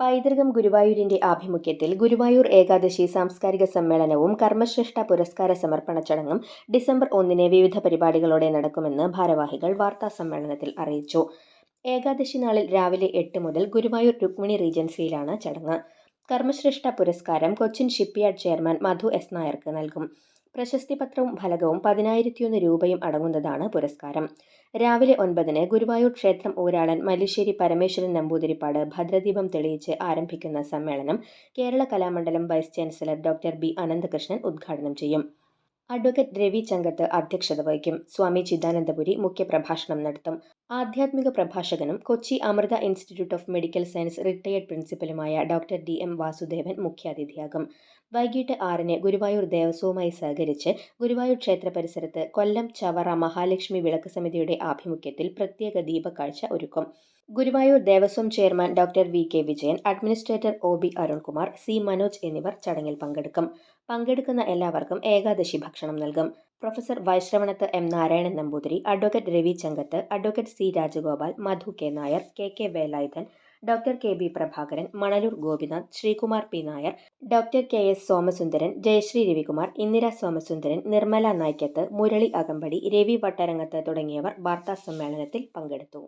പൈതൃകം ഗുരുവായൂരിന്റെ ആഭിമുഖ്യത്തിൽ ഗുരുവായൂർ ഏകാദശി സാംസ്കാരിക സമ്മേളനവും കർമ്മശ്രേഷ്ഠ പുരസ്കാര സമർപ്പണ ചടങ്ങും ഡിസംബർ ഒന്നിന് വിവിധ പരിപാടികളോടെ നടക്കുമെന്ന് ഭാരവാഹികൾ വാർത്താ സമ്മേളനത്തിൽ അറിയിച്ചു. ഏകാദശി നാളിൽ രാവിലെ എട്ട് മുതൽ ഗുരുവായൂർ രുക്മിണി റീജൻസിയിലാണ് ചടങ്ങ്. കർമ്മശ്രേഷ്ഠ പുരസ്കാരം Cochin shipyard chairman Madhu S നായർക്ക് നൽകും. പ്രശസ്തിപത്രവും ഫലകവും പതിനായിരത്തിയൊന്ന് രൂപയും അടങ്ങുന്നതാണ് പുരസ്കാരം. രാവിലെ ഒൻപതിന് ഗുരുവായൂർ ക്ഷേത്രം ഊരാളൻ മല്ലിശ്ശേരി പരമേശ്വരൻ നമ്പൂതിരിപ്പാട് ഭദ്രദീപം തെളിയിച്ച് ആരംഭിക്കുന്ന സമ്മേളനം Kerala Kalamandalam vice chancellor doctor B. Ananthakrishnan ഉദ്ഘാടനം ചെയ്യും. അഡ്വക്കേറ്റ് രവി ചങ്കത്ത് അധ്യക്ഷത വഹിക്കും. സ്വാമി ചിദാനന്ദപുരി മുഖ്യപ്രഭാഷണം നടത്തും. ആധ്യാത്മിക പ്രഭാഷകനും Kochi Amrita institute of medical science retired പ്രിൻസിപ്പലുമായ doctor D M Vasudevan മുഖ്യാതിഥിയാകും. വൈകിട്ട് ആറിന് ഗുരുവായൂർ ദേവസ്വവുമായി സഹകരിച്ച് ഗുരുവായൂർ ക്ഷേത്ര പരിസരത്ത് കൊല്ലം ചവറ മഹാലക്ഷ്മി വിളക്ക് സമിതിയുടെ ആഭിമുഖ്യത്തിൽ പ്രത്യേക ദീപക്കാഴ്ച ഒരുക്കും. Guruvayur Devaswom chairman doctor V K Vijayan administrator O B Arunkumar C Manoj എന്നിവർ ചടങ്ങിൽ പങ്കെടുക്കും. പങ്കെടുക്കുന്ന എല്ലാവർക്കും ഏകാദശി ഭക്ഷണം നൽകും. Professor Vaisravanath M Narayanan Namboothiri advocate Ravi Changath advocate C Rajagopal Madhu K Nair K K Velayudhan doctor K B Prabhakaran Manalur Gopinath Sreekumar P Nair doctor K S Somasundaran Jayashree Ravikumar Indira Somasundaran Nirmala Naikkath Murali അകമ്പടി രവി വട്ടരങ്ങത്ത് തുടങ്ങിയവർ വാർത്താ സമ്മേളനത്തിൽ പങ്കെടുത്തു.